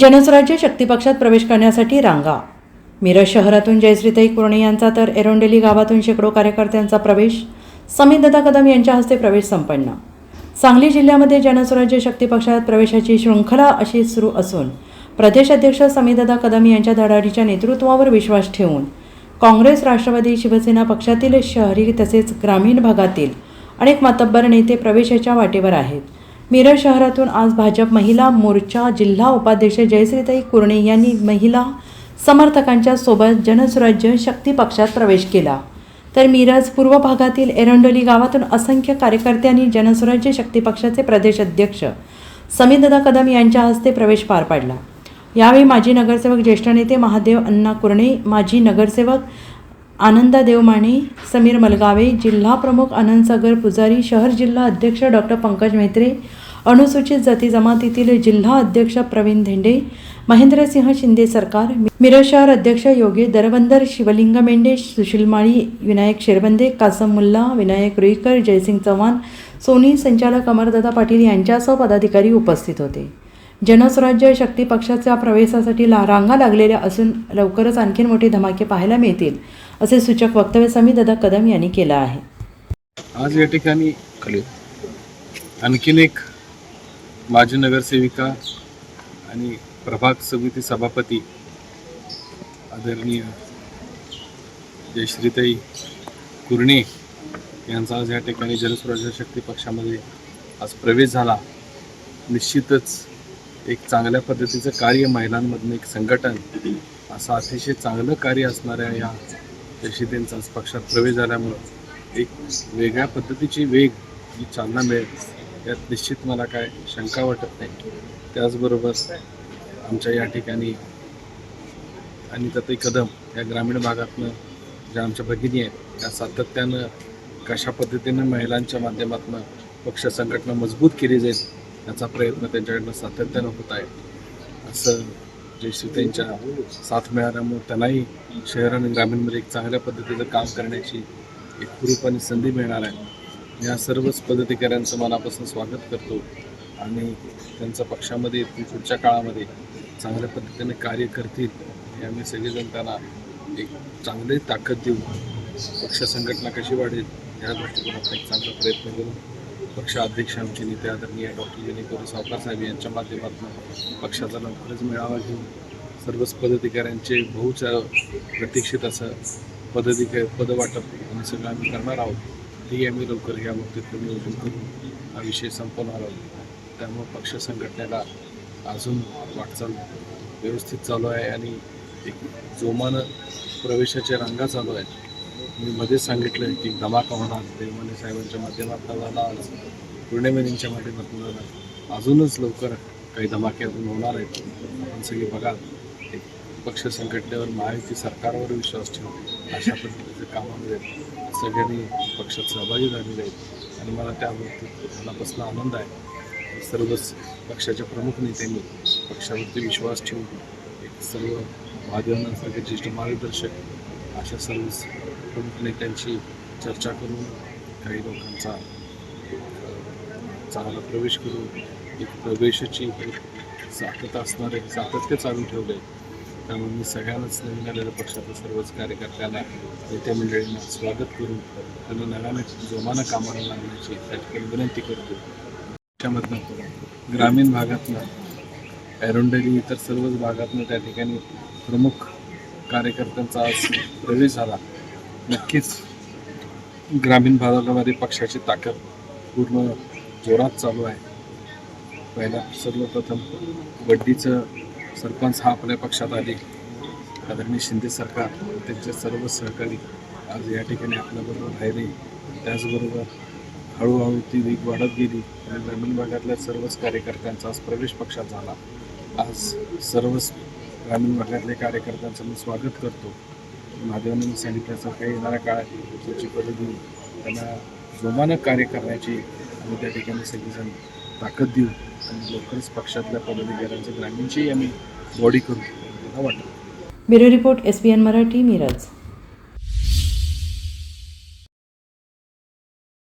जनस्वराज्य शक्तीपक्षात प्रवेश करण्यासाठी रांगा. मिरज शहरातून जयश्रीताई कुरणे यांचा तर एरोंडेली गावातून शेकडो कार्यकर्त्यांचा प्रवेश. समीरदादा कदम यांच्या हस्ते प्रवेश संपन्न. सांगली जिल्ह्यामध्ये जनस्वराज्य शक्तीपक्षात प्रवेशाची शृंखला अशी सुरू असून प्रदेश अध्यक्ष समीरदादा कदम यांच्या धडाडीच्या नेतृत्वावर विश्वास ठेवून काँग्रेस राष्ट्रवादी शिवसेना पक्षातील शहरी तसेच ग्रामीण भागातील अनेक मातब्बर नेते प्रवेशाच्या वाटेवर आहेत. मिरज शहरातून आज भाजप महिला मोर्चा जिल्हा उपाध्यक्ष जयश्रीताई कुरणे यांनी महिला समर्थकांच्या सोबत जनस्वराज्य शक्ती पक्षात प्रवेश केला. तर मिरज पूर्व भागातील एरंडोली गावातून असंख्य कार्यकर्त्यांनी जनस्वराज्य शक्ती पक्षाचे प्रदेश अध्यक्ष समीरदादा कदम यांच्या हस्ते प्रवेश पार पाडला. यावेळी माजी नगरसेवक ज्येष्ठ नेते महादेव अण्णा कुरणे माजी नगरसेवक आनंदा देवमाने समीर मलगावे जिल्हा प्रमुख आनंद सागर पुजारी शहर जिल्हा अध्यक्ष डॉक्टर पंकज मेत्रे अनुसूचित जाती जमातीतील जिल्हा अध्यक्ष प्रवीण धेंडे महेंद्रसिंह शिंदे सरकार मिरज शहर अध्यक्ष योगी दरबंदर शिवलिंग मेंढे सुशील माळी विनायक शेरबंदे कासम मुल्ला विनायक रुईकर जयसिंग चव्हाण सोनी संचालक अमरदादा पाटील यांच्यासह पदाधिकारी उपस्थित होते. जनस्वराज्य शक्ती पक्षाच्या प्रवेशासाठी ला रांगा लागलेल्या असून लवकरच आणखीन मोठे धमाके पाहायला मिळतील असे सूचक वक्तव्य समीरदादा कदम यांनी केलं आहे. आज या ठिकाणी आणखीन एक माजी नगरसेविका आणि प्रभाग समिती सभापती आदरणीय जयश्रीताई कुर्णे यांचा आज या ठिकाणी जनस्वराज्य शक्ती पक्षामध्ये आज प्रवेश झाला. निश्चितच एक चांगल्या पद्धतीचं कार्य महिलांमधनं एक संघटन असं अतिशय चांगलं कार्य असणाऱ्या या जयश्रीताईंचा पक्षात प्रवेश झाल्यामुळं एक वेगळ्या पद्धतीची वेग जी चालना मिळेल यात निश्चित मला काय शंका वाटत नाही. त्याचबरोबर आमच्या या ठिकाणी आणि त्यातही कदम या ग्रामीण भागातनं ज्या आमच्या भगिनी आहेत त्या सातत्यानं कशा पद्धतीनं महिलांच्या माध्यमातून पक्ष संघटना मजबूत केली जाईल याचा प्रयत्न त्यांच्याकडनं सातत्यानं होत आहे. असं जयश्रीताईंच्या साथ मिळाल्यामुळे त्यांनाही शहर आणि ग्रामीणमध्ये एक चांगल्या पद्धतीचं काम करण्याची एक हुरूप आणि संधी मिळणार आहे. या सर्वच पदाधिकाऱ्यांचं मनापासून स्वागत करतो आणि त्यांचं पक्षामध्ये पुढच्या काळामध्ये चांगल्या पद्धतीने कार्य करतील हे आम्ही सगळेजण त्यांना एक चांगली ताकद देऊ. पक्ष संघटना कशी वाढेल या दृष्टिकोनातून एक चांगला प्रयत्न करू. पक्षाध्यक्ष आमचे नेते आदरणीय डॉक्टर जेणेकरून सावकार साहेब यांच्या माध्यमातून पक्षाचा लवकरच मेळावा घेऊन सर्वच पदाधिकाऱ्यांचे बहुच प्रतीक्षित असं पदाधिकारी पदवाटप हे सगळं आम्ही करणार आहोत. तेही आम्ही लवकर या बाबतीत नियोजन करून हा विषय संपवणार आहोत. त्यामुळं पक्ष संघटनेला अजून वाटचाल व्यवस्थित चालू आहे आणि एक जोमानं प्रवेशाच्या रांगा चालू आहेत. मी मध्येच सांगितलं आहे की धमाका होणार देवमाने साहेबांच्या माध्यमातून झाला आज पूर्णिमेनींच्या माध्यमातून झाला. अजूनच लवकर काही धमाके अजून होणार आहेत. आपण सगळे बघा एक पक्ष संघटनेवर महायुती सरकारवर विश्वास ठेवून अशा पद्धतीचे कामामध्ये सगळ्यांनी पक्षात सहभागी झालेले आहेत. आणि मला त्या मनापासून आनंद आहे. सर्वच पक्षाच्या प्रमुख नेत्यांनी पक्षावरती विश्वास ठेवून एक सर्व महादेवांसारखे ज्येष्ठ मार्गदर्शक अशा सर्व प्रमुख नेत्यांशी चर्चा करून काही लोकांचा चांगला प्रवेश करून एक प्रवेशाची एक सातत्य असणारे सातत्य चालू ठेवले. त्यामुळे मी सगळ्यांनाच नवीन आलेल्या पक्षाच्या सर्वच कार्यकर्त्यांना नेते मंडळींना स्वागत करून त्यांना नव्याने जोमानं कामाला लागण्याची त्या ठिकाणी विनंती करतो. त्याच्यामधनं ग्रामीण भागातनं एरोंडली इतर सर्वच भागातनं त्या ठिकाणी प्रमुख कार्यकर्त्यांचा आज प्रवेश झाला. नक्कीच ग्रामीण भागामध्ये पक्षाची ताकद पूर्ण जोरात चालू आहे. पहिला सर्वप्रथम वड्डीचं सरपंच हा आपल्या पक्षात आले. आदरणीय शिंदे सरकार त्यांचे सर्व सहकारी आज या ठिकाणी आपल्याबरोबर राहिले. त्याचबरोबर हळूहळू ती वीक वाढत गेली आणि ग्रामीण भागातल्या सर्वच कार्यकर्त्यांचा आज प्रवेश पक्षात झाला. आज सर्वच ग्रामीण भागातल्या कार्यकर्त्यांचं मी स्वागत करतो. महादेवांनी सांगितल्यासारखं येणाऱ्या काळात त्याची पद्धती त्यांना जोमानं कार्य करण्याची आम्ही त्या ठिकाणी सगळीजण ताकद देऊ आणि लवकरच पक्षातल्या पदाधिकाऱ्यांचं ग्रामीणची आम्ही बॉडी करू मला वाटतं. Bureau report S B N Marathi Miraj.